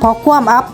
เพราะความอับ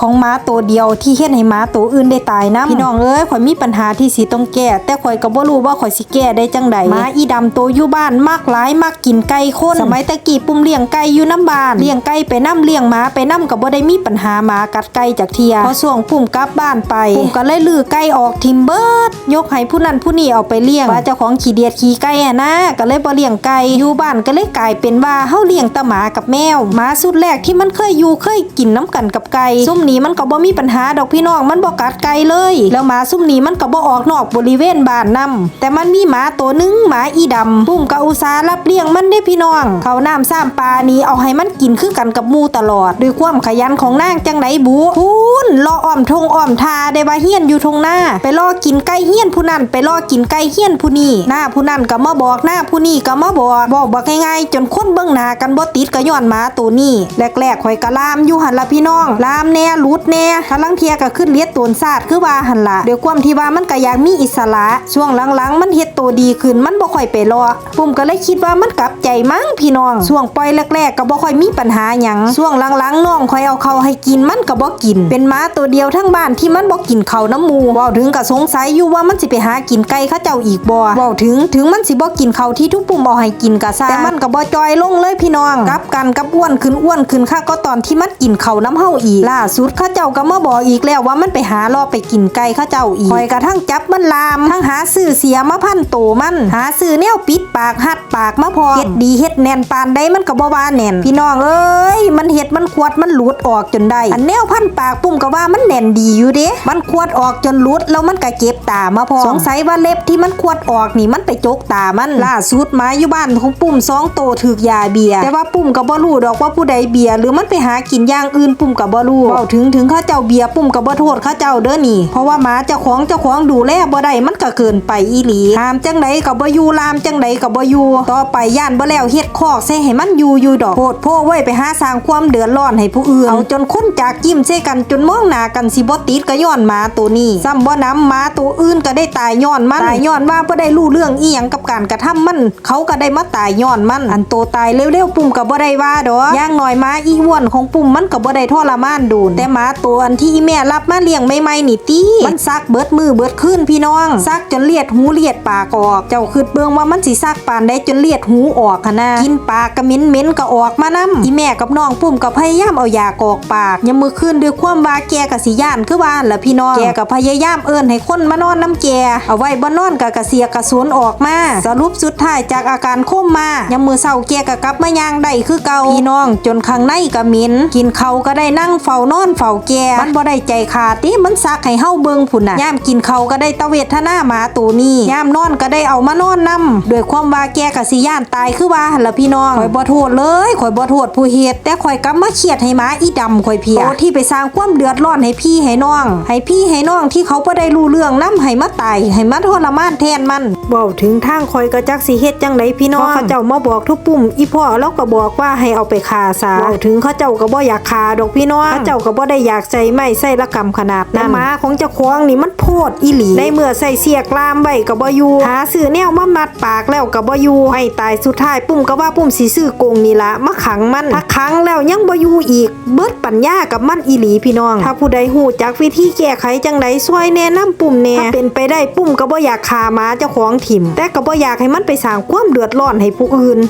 ของม้าตัวเดียวที่เฮ็ดให้ม้าตัวอื่นได้ตายนะพี่น้องเอ้ยข่อยมีปัญหาที่สิต้องแก้ แต่ข่อยก็บ่รู้ว่าข่อยสิแก้ได้จังใดม้าอีดำตัวอยู่บ้านมากหลายมากกินไก่คนสมัยตะกี้ปุ้มเลี้ยงไก่อยู่น้ำบ้านเลี้ยงไก่ไปน้ำเลี้ยงม้าไปน้ำก็บ่ได้มีปัญหาหมากัดไก่จากเทียพอส่วงปุ้มกลับบ้านไปปุ้มก็เลยลือไก่ออกทิมเบิดยกให้ผู้นั้นผู้นี้เอาไปเลี้ยงว่าเจ้าของขี้เดียดขี้ไก่อะนะก็เลยบ่เลี้ยงไก่อยู่บ้านก็เลยกลายเป็นว่าเฮาเลี้ยงต่หมากับแมวหมาสุดแรกที่มันเคยอยู่เคยกินน้ำกันกับไก่ซุ่มนี้มันก็บ่มีปัญหาดอกพี่น้องมันบ่กัดไก่เลย แล้วหมาซุ่มนี้มันก็บ่ออกนอกบริเวณบ้านนํแต่มันมีหมาตัวหนึงหมาอีดำปุ้มก็อุตส่ารับเลี้ยงมันได้พี่น้อง เขาน้ำซ้ำปลานี้เอาให้มันกินคือกันกับมูตลอด ด้วยความขยันของนางจังไดบุพูนรออ้อมทงอ้อมทาได้ว่าเฮียนอยู่ทงหน้า ไปรอกินไก่เฮียนผู้นั้นไปรอกินไก่เฮียนผู้นี้หน้าผู้นั้นก็มาบอกหน้าผู้นี้ก็มาบอกบอกบอกง่ายๆจนคนเบิ่งหน้ากันบ่ติดก็ย้อนหมาตัวนี้แรกๆข่อยก็ลามอยู่หันละพี่น้องลามแน่หลุดแน่ถ้าลังเทียก็ขึ้นเลียดตนซาดคือว่าหันละเด้วยวความที่ว่ามันก็อยากมีอิสระ ช่วงหลังๆ มันเฮ็ดตัวดีขึ้นมันบ่ค่อยไปรอปุ่มก็เลยคิดว่ามันกลับใจมั้งพี่น้อง ช่วงปล่อยแรกๆ ก็บ่ค่อยมีปัญหาหยังช่วงหลังๆน้องคอยเอาเขาให้กินมันก็บ่กิน เป็นหมาตัวเดียวทั้งบ้านที่มันบ่กินเขาน้ำมูเว้าถึงก็สงสัยอยู่ว่ามันสิไปหากินไก่เขาเจ้าอีกบ่เว้าถึงถึงมันสิบ่กินเขาที่ทุกปุ่มเอาให้กินก็ซะแต่มันก็บ่จอยลงเลยพี่น้องกลับกันกับอ้วนขึ้นอ้วนขึ้นค่ะก็ตอนที่มันกินเขาน้ำเฮาอีกล่าสุดเขาเจ้าก็มาบอกอีกแล้วว่ามันไปหารอไปกินไก่เขาเจ้าอีกคอยกระทั่งจับมันลาม ทั้งหาซื้อเสียมาพันโตมัน หาซื้อแนวปิดปากหัดปากมาพอเฮ็ดดีเฮ็ดแน่นปานใดมันก็บ่ว่าแน่น พี่น้องเอ้ยมันเฮ็ดมันขวดมันหลุดออกจนได้อันแนวพันปากปุ่มก็ว่ามันแน่นดีอยู่เด้มันขวดออกจนหลุดแล้วมันก็เจ็บตามาพอสงสัยว่าเล็บที่มันขวดออกนี่มันไปจกตามันล่าสุดหมาอยู่บ้านของปุ่มสองโตถูกยาเบียแต่ว่าปุ่มก็บ่รู้ดอกว่าผู้ใดเบียหรือมันไปหากินอย่างอื่นปุ่มก็บ่รู้เว้าถึงถึงเขาเจ้าเบียปุ่มก็บ่โทษเขาเจ้าเด้อนี่ เพราะว่าหมาเจ้าของเจ้าของดูแลบ่ได้มันก็เกินไปอีหลีหามจังไดก็บ่อยู่ลามจังไดก็บ่อยู่ต่อไปย่านบ่แล้วเฮ็ดคอกใส่ให้มันอยู่อยู่ดอกโพดโพไว้ไปหาสร้างความเดือดร้อนให้ผู้อื่นเอาจนคนจากจิ้มใส่กันจนมองหน้ากันสิบ่ติดก็ย้อนหมาตัวนี้ซ้ำบ่น้ำหมาตัวอื่นก็ได้ตายย้อนมันตายย้อนว่าบ่ได้รู้เรื่องอีหยังกับการกระทำมันเขาก็ได้มาตายย้อนมัน อันโตตายเร็วๆปุ่มก็บ่ได้ว่าดอกย่างน้อยหมาอีอ้วนของปุ่มมันก็บ่ได้ทรมานดูนแต่หมาตัวอันที่แม่รับมาเลี้ยงใหม่ๆนี่ติมันซักเบิดมือเบิดคืนพี่น้อง ซักจนเลียดหูเลียดปากออก เจ้าคือเบิ่งว่ามันสิซักปานได้จนเลียดหูออกหั่นนะกินปากก็เม็นก็ออกมานํอีแม่กับน้องปุ่มก็พยายามเอายากอกปากยามมือคืนด้วยความว่าแกก็สิย่านคือว่าหั่นล่ะพี่น้องแกก็พยายามเอิ้นให้คนมานอนน้ำแกเอาไว้บ่นอนก็กระเสียกระสวนออกมา สรุปสุดท้ายจากอาการโคมมายามมือเศร้าแกก็กลับมายางได้คือเก่าพี่น้อง จนข้างในก็เหม็นกินเขาก็ได้นั่งเฝ้านอนเฝ้าแก่มันบ่ได้ใจขาดติมันซักให้เฮาเบิ่งพุ่นน่ะยามกินเขาก็ได้ตะเวทนาหมาตัวนี้ยามนอนก็ได้เอามานอนนํด้วยความว่าแกก็สิย่านตายคือว่าหล่ะพี่น้องข่อยบ่โทษเลยข่อยบ่โทษผู้เฮ็ดแต่ข่อยกลับมาเครียดให้หมาอีดำข่อยเพียโตที่ไปสร้างความเดือดร้อนให้พี่ให้น้อง ให้พี่ให้น้องที่เขาบ่ได้รู้เรื่องนํให้มาตายให้มาทรมานแทนมันเว้าถึงทางข่อยก็จักสิเฮ็ดจังไดพี่น้องเขาเจ้ามาบอกทุกปุ่มอีพ่อเราก็บอกว่าให้เอาไปฆ่าซะเว้าถึงเขาเจ้าก็บ่อยากฆ่าดอกพี่น้องเขาเจ้าก็บ่ได้อยากใส่ไม้ใส่ละกรรมขนาดนั้นแต่หมาของเจ้าของนี่มันโพดอีหลีในเมื่อใส่เสียกลามไว้ก็บ่อยู่หาซื้อแนวมามัดปากแล้วก็บ่อยู่ให้ตายสุดท้ายปุ่มก็ว่าปุ่มสิซื้อกงนี่ละมาขังมันถ้าขังแล้วยังบ่อยู่อีก เบิดปัญญากับมันอีหลีพี่น้อง ถ้าผู้ใดฮู้จักวิธีแก้ไขจังไดช่วยแนะนำปุ่มแหน่ถ้าเป็นไปได้ปุ่มก็บ่อยากฆ่าหมาเจ้าของถิ่ม แต่ก็บ่อยากให้มันไปสร้างความเดือดร้อนให้ผู้อื่น